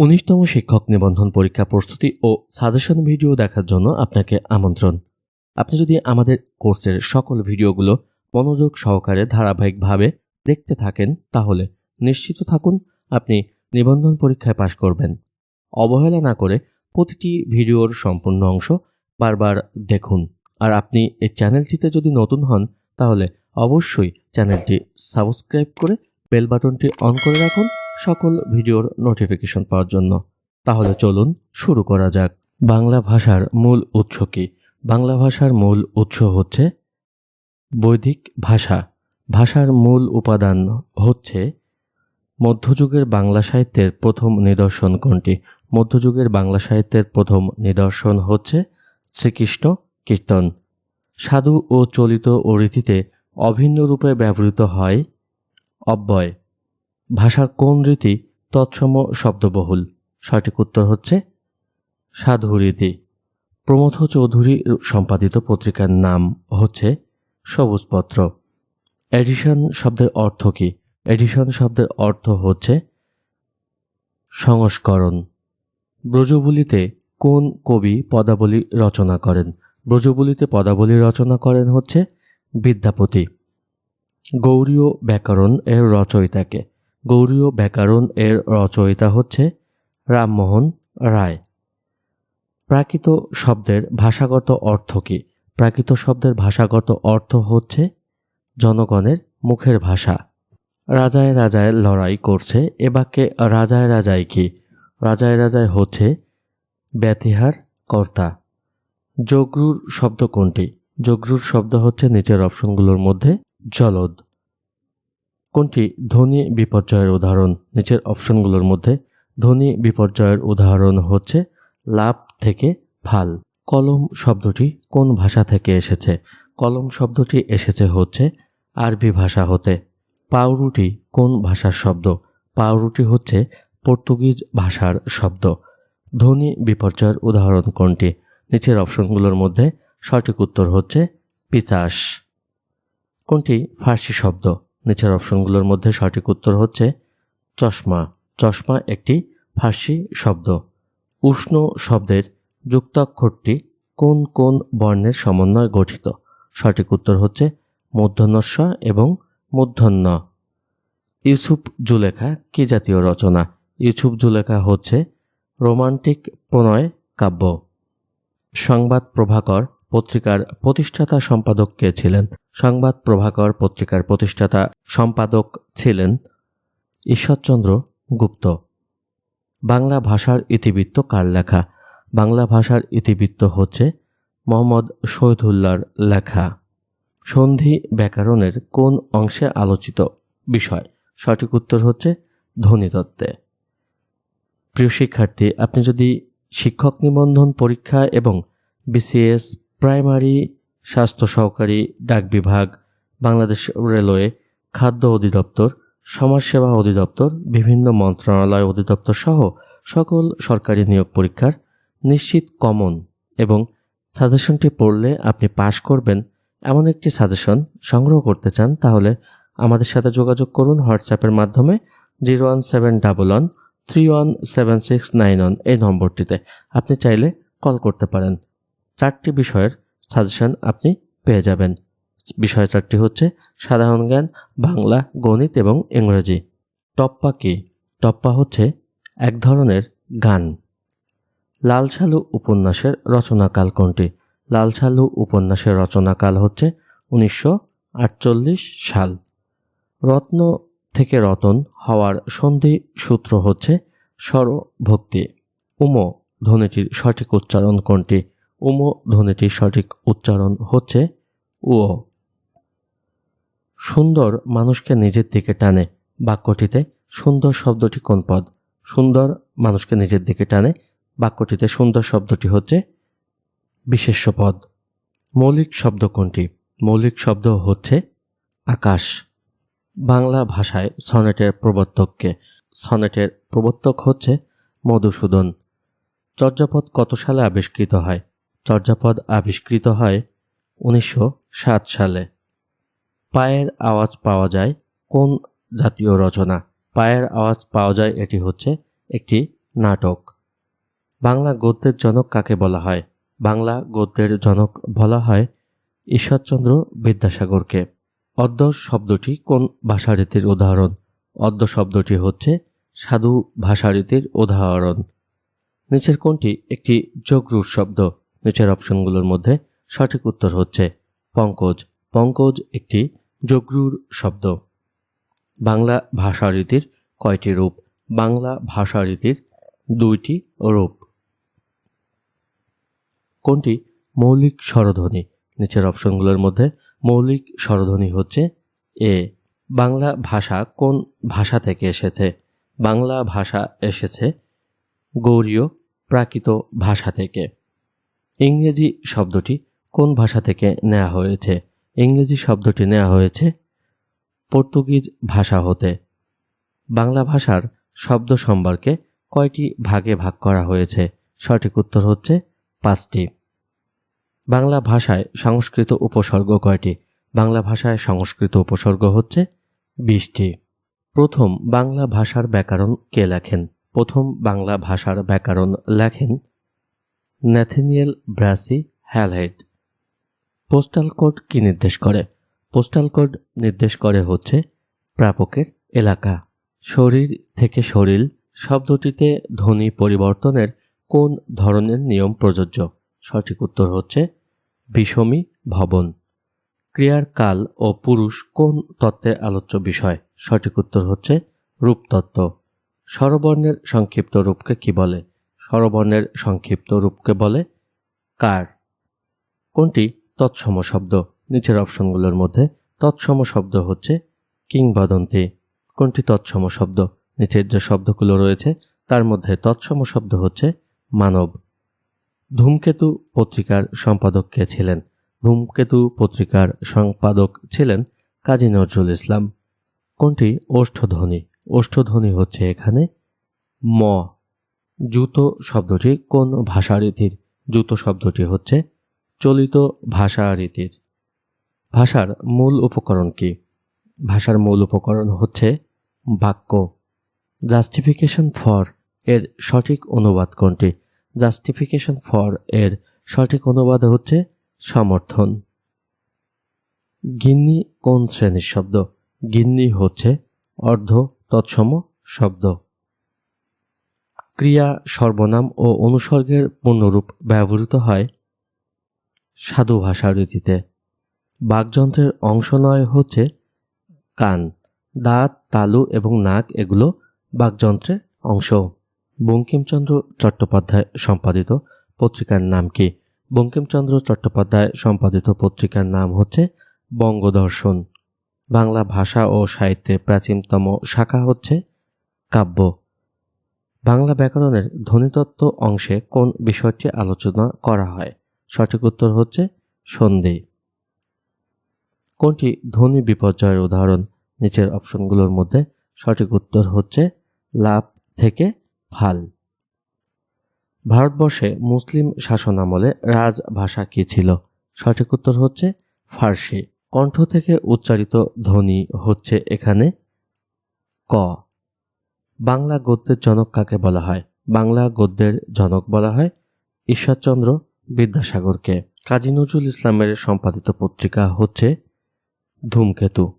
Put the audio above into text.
উনিশতম শিক্ষক নিবন্ধন পরীক্ষা প্রস্তুতি ও সাজেশন ভিডিও দেখার জন্য আপনাকে আমন্ত্রণ। আপনি যদি আমাদের কোর্সের সকল ভিডিওগুলো মনোযোগ সহকারে ধারাবাহিকভাবে দেখতে থাকেন, তাহলে নিশ্চিত থাকুন আপনি নিবন্ধন পরীক্ষায় পাশ করবেন। অবহেলা না করে প্রতিটি ভিডিওর সম্পূর্ণ অংশ বারবার দেখুন। আর আপনি এই চ্যানেলটিতে যদি নতুন হন, তাহলে অবশ্যই চ্যানেলটি সাবস্ক্রাইব করে বেল বাটনটি অন করে রাখুন সকল ভিডিওর নোটিফিকেশন পাওয়ার জন্য। তাহলে চলুন শুরু করা যাক। বাংলা ভাষার মূল উৎস কি? বাংলা ভাষার মূল উৎস হচ্ছে বৈদিক ভাষা। ভাষার মূল উপাদান হচ্ছে মধ্যযুগের বাংলা সাহিত্যের প্রথম নিদর্শন কোনটি? মধ্যযুগের বাংলা সাহিত্যের প্রথম নিদর্শন হচ্ছে শ্রীকৃষ্ণ কীর্তন। সাধু ও চলিত ও রীতিতে অভিন্ন রূপে ব্যবহৃত হয় অব্যয়। ভাষার কোন রীতি তৎসম শব্দবহুল? সঠিক উত্তর হচ্ছে সাধু রীতি। প্রমথ চৌধুরী সম্পাদিত পত্রিকার নাম হচ্ছে সবুজপত্র। এডিশন শব্দের অর্থ কী? এডিশন শব্দের অর্থ হচ্ছে সংস্করণ। ব্রজবুলিতে কোন কবি পদাবলী রচনা করেন? ব্রজবুলিতে পদাবলী রচনা করেন হচ্ছে বিদ্যাপতি। গৌরীয় ব্যাকরণ এর রচয়িতাকে। গৌরীয় ব্যাকরণ এর রচয়িতা হচ্ছে রামমোহন রায়। প্রাকৃত শব্দের ভাষাগত অর্থ কী? প্রাকৃত শব্দের ভাষাগত অর্থ হচ্ছে জনগণের মুখের ভাষা। রাজায় রাজায় লড়াই করছে, এ বাক্যে রাজায় রাজায় কি? রাজায় রাজায় হচ্ছে ব্যতিহার কর্তা। জগরুর শব্দ কোনটি? জগরুর শব্দ হচ্ছে নিচের অপশনগুলোর মধ্যে জলদ। কোনটি ধ্বনি বিপর্যয়ের উদাহরণ? নিচের অপশনগুলোর মধ্যে ধ্বনি বিপর্যয়ের উদাহরণ হচ্ছে লাভ থেকে ফাল। কলম শব্দটি কোন ভাষা থেকে এসেছে? কলম শব্দটি এসেছে হচ্ছে আরবি ভাষা হতে। পাউরুটি কোন ভাষার শব্দ? পাউরুটি হচ্ছে পর্তুগিজ ভাষার শব্দ। ধ্বনি বিপর্যয়ের উদাহরণ কোনটি? নিচের অপশনগুলোর মধ্যে সঠিক উত্তর হচ্ছে পিচাস। কোনটি ফার্সি শব্দ? নিচের অপশনগুলোর মধ্যে সঠিক উত্তর হচ্ছে চশমা। চশমা একটি ফার্সি শব্দ। উষ্ণ শব্দের যুক্তাক্ষরটি কোন কোন বর্ণের সমন্বয়ে গঠিত? সঠিক উত্তর হচ্ছে মূর্ধন্যস্ব এবং মূর্ধন্য ইউসুফ জুলেখা কি জাতীয় রচনা? ইউসুফ জুলেখা হচ্ছে রোমান্টিক প্রণয় কাব্য। সংবাদ প্রভাকর পত্রিকার প্রতিষ্ঠাতা সম্পাদক কে ছিলেন। সংবাদ প্রভাকর পত্রিকার প্রতিষ্ঠাতা সম্পাদক ছিলেন ঈশ্বরচন্দ্র গুপ্ত। বাংলা ভাষার ইতিবৃত্ত কার লেখা? বাংলা ভাষার ইতিবৃত্ত হচ্ছে মোহাম্মদ শহীদুল্লাহর লেখা। সন্ধি ব্যাকরণের কোন অংশে আলোচিত বিষয়? সঠিক উত্তর হচ্ছে ধ্বনিতত্ত্বে। প্রিয় শিক্ষার্থী, আপনি যদি শিক্ষক নিবন্ধন পরীক্ষা এবং বিসিএস প্রাইমারি স্বাস্থ্য সহকারী ডাক বিভাগ, বাংলাদেশ রেলওয়ে খাদ্য অধিদপ্তর, সমাজসেবা অধিদপ্তর, বিভিন্ন মন্ত্রণালয় অধিদপ্তর সহ সকল সরকারি নিয়োগ পরীক্ষার নিশ্চিত কমন এবং সাজেশনটি পড়লে আপনি পাশ করবেন। এমন একটি সাজেশন সংগ্রহ করতে চান তাহলে আমাদের সাথে যোগাযোগ করুন হোয়াটসঅ্যাপের মাধ্যমে zero one seven double one three one seven six nine one এই নম্বরটিতে। আপনি চাইলে কল করতে পারেন। চারটি বিষয়ের সাজেশন আপনি পেয়ে যাবেন। বিষয় চারটি হচ্ছে সাধারণ জ্ঞান, বাংলা, গণিত এবং ইংরেজি। টপ্পা কি? টপ্পা হচ্ছে এক ধরনের গান। লাল সালু উপন্যাসের রচনাকাল কোনটি? লাল সালু উপন্যাসের রচনাকাল হচ্ছে উনিশশো আটচল্লিশ সাল। রত্ন থেকে রতন হওয়ার সন্ধি সূত্র হচ্ছে স্বরভক্তি। উম ধ্বনিটির সঠিক উচ্চারণ কোনটি? উম ধ্বনিটির সঠিক উচ্চারণ হচ্ছে উ। সুন্দর মানুষকে নিজের দিকে টানে। বাক্যটিতে সুন্দর শব্দটি কোন পদ? সুন্দর মানুষকে নিজের দিকে টানে। বাক্যটিতে সুন্দর শব্দটি হচ্ছে বিশেষ্য পদ। মৌলিক শব্দ কোনটি? মৌলিক শব্দ হচ্ছে আকাশ। বাংলা ভাষায় সনেটের প্রবর্তককে। সনেটের প্রবর্তক হচ্ছে মধুসূদন। চর্যাপদ কত সালে আবিষ্কৃত হয়? চর্যাপদ আবিষ্কৃত হয় উনিশশো সাত সালে। পায়ের আওয়াজ পাওয়া যায় কোন জাতীয় রচনা? পায়ের আওয়াজ পাওয়া যায় এটি হচ্ছে একটি নাটক। বাংলা গদ্যের জনক কাকে বলা হয়? বাংলা গদ্যের জনক বলা হয় ঈশ্বরচন্দ্র বিদ্যাসাগরকে। অদ্য শব্দটি কোন ভাষারীতির উদাহরণ? অদ্য শব্দটি হচ্ছে সাধু ভাষারীতির উদাহরণ। নিচের কোনটি? একটি যোগরূঢ় শব্দ। নিচের অপশনগুলোর মধ্যে সঠিক উত্তর হচ্ছে পঙ্কজ। পঙ্কজ একটি জগরুর শব্দ। বাংলা ভাষারীতির কয়টি রূপ? বাংলা ভাষারীতির দুইটি রূপ। কোনটি? মৌলিক স্বরধ্বনি। নিচের অপশনগুলোর মধ্যে মৌলিক স্বরধ্বনি হচ্ছে এ। বাংলা ভাষা কোন ভাষা থেকে এসেছে? বাংলা ভাষা এসেছে গৌরীয় প্রাকৃত ভাষা থেকে। ইংরেজি শব্দটি কোন ভাষা থেকে নেওয়া হয়েছে? ইংরেজি শব্দটি নেওয়া হয়েছে পর্তুগিজ ভাষা হতে। বাংলা ভাষার শব্দ সম্পর্কে কয়টি ভাগে ভাগ করা হয়েছে? সঠিক উত্তর হচ্ছে পাঁচটি। বাংলা ভাষায় সংস্কৃত উপসর্গ কয়টি? বাংলা ভাষায় সংস্কৃত উপসর্গ হচ্ছে বিশটি। প্রথম বাংলা ভাষার ব্যাকরণ কে লেখেন? প্রথম বাংলা ভাষার ব্যাকরণ লেখেন Nathaniel Brassey Halhed. Postal code কি নির্দেশ করে? পোস্টাল কোড নির্দেশ করে হচ্ছে প্রাপকের এলাকা। শরীর থেকে শরীর শব্দটিতে ধ্বনি পরিবর্তনের কোন ধরনের নিয়ম প্রযোজ্য? সঠিক উত্তর হচ্ছে বিষমী ভবন। ক্রিয়ার কাল ও পুরুষ কোন তত্ত্বের আলোচ্য বিষয়? সঠিক উত্তর হচ্ছে রূপতত্ত্ব। স্বরবর্ণের সংক্ষিপ্ত রূপকে কি বলে? স্বরবর্ণের সংক্ষিপ্ত রূপকে বলে কার। কোনটি তৎসম শব্দ? নিচের অপশনগুলোর মধ্যে তৎসম শব্দ হচ্ছে কিংবদন্তি। কোনটি তৎসম শব্দ? নিচের যে শব্দগুলো রয়েছে, তার মধ্যে তৎসম শব্দ হচ্ছে মানব। ধূমকেতু পত্রিকার সম্পাদক কে ছিলেন? ধূমকেতু পত্রিকার সম্পাদক ছিলেন কাজী নজরুল ইসলাম। কোনটি ওষ্ঠধ্বনি ওষ্ঠধ্বনি হচ্ছে এখানে ম। জুতো শব্দটি কোন ভাষা রীতির? জুতো শব্দটি হচ্ছে চলিত ভাষা রীতির। ভাষার মূল উপকরণ কি? ভাষার মূল উপকরণ হচ্ছে বাক্য। জাস্টিফিকেশন ফর এর সঠিক অনুবাদ কোনটি? জাস্টিফিকেশন ফর এর সঠিক অনুবাদ হচ্ছে সমর্থন। গিন্নি কোন শ্রেণির শব্দ? গিন্নি হচ্ছে অর্ধ তৎসম শব্দ। ক্রিয়া, সর্বনাম ও অনুসর্গের পূর্ণরূপ ব্যবহৃত হয় সাধু ভাষা রীতিতে। বাকযন্ত্রের অংশ নয় হচ্ছে কান, দাঁত, তালু এবং নাক এগুলো বাকযন্ত্রের অংশ। বঙ্কিমচন্দ্র চট্টোপাধ্যায় সম্পাদিত পত্রিকার নাম কি? বঙ্কিমচন্দ্র চট্টোপাধ্যায় সম্পাদিত পত্রিকার নাম হচ্ছে বঙ্গদর্শন। বাংলা ভাষা ও সাহিত্যের প্রাচীনতম শাখা হচ্ছে কাব্য। বাংলা ব্যাকরণের ধ্বনিতত্ত্ব অংশে কোন বিষয়টি আলোচনা করা হয়? সঠিক উত্তর হচ্ছে সন্ধি। কোনটি ধ্বনি বিপর্যয়ের উদাহরণ? নিচের অপশনগুলোর মধ্যে সঠিক উত্তর হচ্ছে লাভ থেকে ফাল। ভারতবর্ষে মুসলিম শাসনামলে রাজভাষা কী ছিল? সঠিক উত্তর হচ্ছে ফার্সি। কণ্ঠ থেকে উচ্চারিত ধ্বনি হচ্ছে এখানে ক। বাংলা গদ্যের জনক কাকে বলা হয়? বাংলা গদ্যের জনক বলা হয় ঈশ্বরচন্দ্র বিদ্যাসাগরকে। কাজী নজরুল ইসলামের সম্পাদিত পত্রিকা হচ্ছে ধূমকেতু।